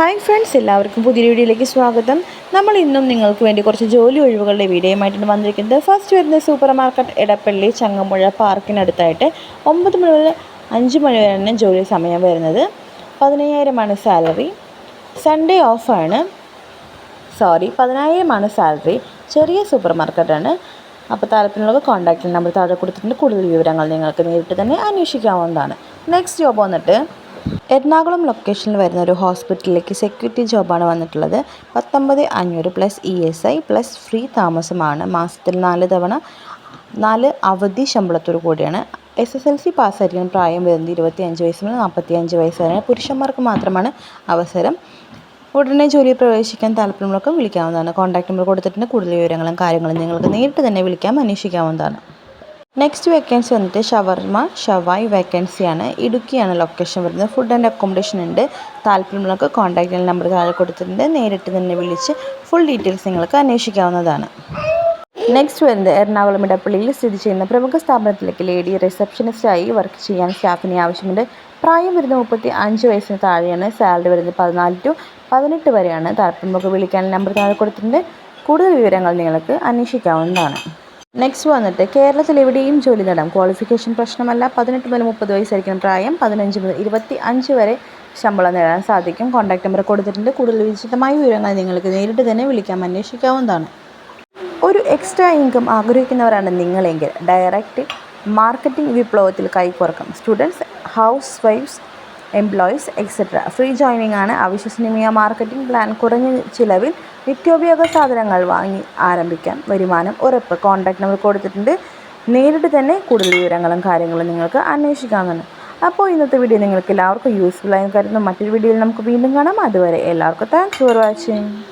Hi friends എല്ലാവർക്കും പുതിയ വീഡിയോയിലേക്ക് സ്വാഗതം. നമ്മൾ ഇന്നും നിങ്ങൾക്ക് വേണ്ടി കുറച്ച് ജോലി ഒഴിവുകളുടെ വീഡിയോയുമായിട്ടാണ് വന്നിരിക്കുന്നത്. ഫസ്റ്റ് വരുന്നത് സൂപ്പർ മാർക്കറ്റ് എടപ്പള്ളി ചങ്ങമ്പുഴ പാർക്കിനടുത്തായിട്ട് ഒമ്പത് മണി മുതൽ അഞ്ച് മണി വരെയാണ് ജോലി സമയം വരുന്നത്. പതിനയ്യായിരമാണ് സാലറി സൺഡേ ഓഫാണ് സോറി പതിനായിരമാണ് സാലറി ചെറിയ സൂപ്പർ മാർക്കറ്റാണ് അപ്പോൾ താല്പര്യമുള്ളവർ കോൺടാക്റ്റ് നമ്പർ താഴെ കൊടുത്തിട്ടുണ്ട്. കൂടുതൽ വിവരങ്ങൾ നിങ്ങൾക്ക് നേരിട്ട് തന്നെ അന്വേഷിക്കാവുന്നതാണ്. നെക്സ്റ്റ് ജോബ് വന്നിട്ട് എറണാകുളം ലൊക്കേഷനിൽ വരുന്ന ഒരു ഹോസ്പിറ്റലിലേക്ക് സെക്യൂരിറ്റി ജോബാണ് വന്നിട്ടുള്ളത്. പത്തൊമ്പത് അഞ്ഞൂറ് plus E S I plus free താമസമാണ്. മാസത്തിൽ നാല് തവണ നാല് അവധി ശമ്പളത്തോടു കൂടിയാണ്. എസ് എസ് എൽ സി പാസ്സായിരിക്കണം പ്രായം വരുന്നത് ഇരുപത്തി അഞ്ച് വയസ്സ് മുതൽ നാൽപ്പത്തി അഞ്ച് വയസ്സ് വരെ പുരുഷന്മാർക്ക് മാത്രമാണ് അവസരം. ഉടനെ ജോലിയിൽ പ്രവേശിക്കാൻ താല്പര്യമുള്ളവർക്ക് വിളിക്കാവുന്നതാണ്. കോൺടാക്ട് നമ്പർ കൊടുത്തിട്ടുണ്ട്. കൂടുതൽ വിവരങ്ങളും കാര്യങ്ങളും നിങ്ങൾക്ക് നേരിട്ട് തന്നെ വിളിക്കാം. അന്വേഷിക്കാവുന്നതാണ്. നെക്സ്റ്റ് വേക്കൻസി വന്നിട്ട് ഷവർമ ഷവായ് വേക്കൻസിയാണ് ഇടുക്കിയാണ് ലൊക്കേഷൻ വരുന്നത്. ഫുഡ് ആൻഡ് അക്കോമഡേഷൻ ഉണ്ട്. താല്പര്യമുള്ളവർക്ക് കോൺടാക്ട് ചെയ്യുന്ന നമ്പർ താഴെ കൊടുത്തിട്ടുണ്ട്. നേരിട്ട് തന്നെ വിളിച്ച് ഫുൾ ഡീറ്റെയിൽസ് നിങ്ങൾക്ക് അന്വേഷിക്കാവുന്നതാണ്. നെക്സ്റ്റ് വരുന്നത് എറണാകുളം ഇടപ്പള്ളിയിൽ സ്ഥിതി ചെയ്യുന്ന പ്രമുഖ സ്ഥാപനത്തിലേക്ക് ലേഡി റിസപ്ഷനിസ്റ്റായി വർക്ക് ചെയ്യാൻ സ്റ്റാഫിനെ ആവശ്യമുണ്ട്. പ്രായം വരുന്നത് മുപ്പത്തി അഞ്ച് വയസ്സിന് താഴെയാണ്. സാലറി വരുന്നത് പതിനാല് ടു പതിനെട്ട് വരെയാണ്. താല്പര്യമൊക്കെ വിളിക്കാൻ നമ്പർ താഴെ കൊടുത്തിട്ടുണ്ട്. കൂടുതൽ വിവരങ്ങൾ നിങ്ങൾക്ക് അന്വേഷിക്കാവുന്നതാണ്. നെക്സ്റ്റ് വന്നിട്ട് കേരളത്തിൽ എവിടെയും ജോലി നേടാം. ക്വാളിഫിക്കേഷൻ പ്രശ്നമല്ല. പതിനെട്ട് മുതൽ മുപ്പത് വയസ്സായിരിക്കും പ്രായം. പതിനഞ്ച് മുതൽ ഇരുപത്തി അഞ്ച് വരെ ശമ്പളം നേടാൻ സാധിക്കും. കോൺടാക്ട് നമ്പർ കൊടുത്തിട്ടുണ്ട്. കൂടുതൽ വിശദമായ വിവരങ്ങൾ നിങ്ങൾക്ക് നേരിട്ട് തന്നെ വിളിക്കാം. അന്വേഷിക്കാവുന്നതാണ്. ഒരു എക്സ്ട്രാ ഇൻകം ആഗ്രഹിക്കുന്നവരാണ് നിങ്ങളെങ്കിൽ ഡയറക്റ്റ് മാർക്കറ്റിംഗ് വിപ്ലവത്തിൽ കൈകോർക്കാം students house wifes employees etcetera free joining ആണ് അവിശ്വസനീയ മാർക്കറ്റിംഗ് പ്ലാൻ കുറഞ്ഞ ചിലവിൽ നിത്യോപയോഗ സാധനങ്ങൾ വാങ്ങി ആരംഭിക്കാം. വരുമാനം ഉറപ്പ്. കോൺടാക്ട് നമ്പർ കൊടുത്തിട്ടുണ്ട്. നേരിട്ട് തന്നെ കൂടുതൽ വിവരങ്ങളും കാര്യങ്ങളും നിങ്ങൾക്ക് അന്വേഷിക്കാവുന്നതാണ്. അപ്പോൾ ഇന്നത്തെ വീഡിയോ നിങ്ങൾക്ക് എല്ലാവർക്കും യൂസ്ഫുൾ ആയി കരുതുന്നു. മറ്റൊരു വീഡിയോയിൽ നമുക്ക് വീണ്ടും കാണാം. അതുവരെ എല്ലാവർക്കും താങ്ക്സ് ഫോർ വാച്ചിങ്